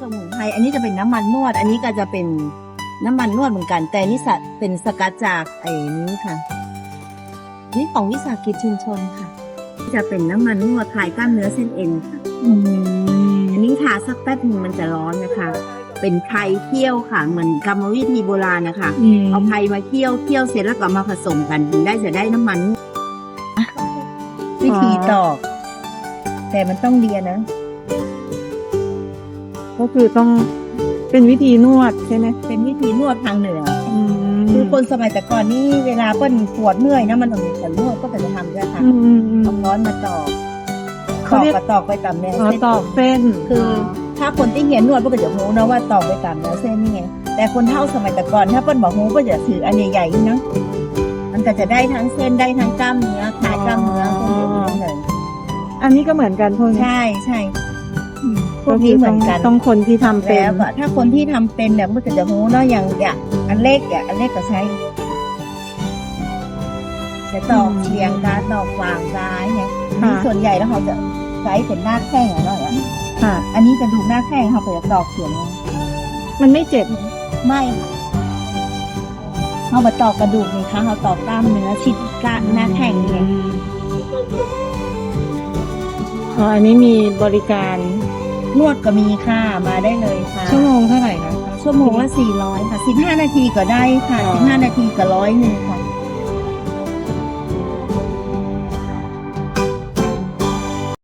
สมุนไพรอันนี้จะเป็นน้ำมันนวด อันนี้ก็จะเป็นน้ำมันนวดเหมือนกัน แต่นี่สะเป็นสกัดจากไอ้นี้ค่ะ นี่ของวิสาหกิจชุมชนค่ะ จะเป็นน้ำมันนวดคลายกล้ามเนื้อเส้นเอ็นค่ะอืมอันนี้ทาสักแป๊บหนึงมันจะร้อนนะคะ เป็นไพรเคี่ยวค่ะ เหมือนกรรมวิธีโบราณนะคะอืมเอาไพรมาเคี่ยวเคี่ยวเสร็จแล้วก็มาผสมกันถึงได้จะได้น้ำมันอะวิธีตอก แต่มันต้องเรียนนะ ก็คือต้องเป็นวิธีนวดใช่ไหมเป็นวิธีนวดทางเหนืออืมคือคนสมัยแต่ก่อนนี่เวลาเปิ้ลปวดเมื่อยนะมันต้องมีคนนวดก็จะทำด้วยค่ะอืมอืมอืม เอาค้อนมาตอกตเขาอกเรียก กับตอกไปตามแนวอ๋อเส้นตอกเส้นคือถ้าคนที่เรียนนวดก็จะรู้นะว่าตอกไปตามแนวเส้นนี่ไงแต่คนเท่าสมัยแต่ก่อนถ้าเปิ้ลบอกฮู้ก็จะถืออันใหญ่ๆนี่เนาะมันก็จะได้ทั้งเส้นได้ทั้งกล้ามเนื้อคลายกล้ามเนื้อพวกนี้เลยอันนี้ก็เหมือนกันพวกนี้ใช่ใช่ พวก็กคืนี้อเหมืต้อองนกันต้องคนที่ทำเป็นแล้วอะถ้าคนที่ทำเป็นเนี่ยมันก็จะรู้เนาะอย่างอย่างอันเล็กอะอันเล็กก็ใช้จะตอกเฉียงการตอกวางซ้ายไงค่ะนี่ส่วนใหญ่แล้วเขาจะใช้เป็นหน้าแข้งอะเนาะค่ะ อันนี้กระดูกหน้าแข้งเขาก็จะตอกเฉียงมันไม่เจ็บไม่เขามาตอกกระดูกนี่ค่ะเขาตอกกล้ามเนื้อชิดกล้ามหน้าแข้งนี่ไงอ๋ออันนี้มีบริการ นวดก็มีค่ะ มาได้เลยค่ะ ชั่วโมงเท่าไหร่คะ ชั่วโมงละสี่ร้อยค่ะสิบห้านาทีก็ได้ค่ะอ๋อสิบห้านาทีก็ร้อยหนึ่งค่ะ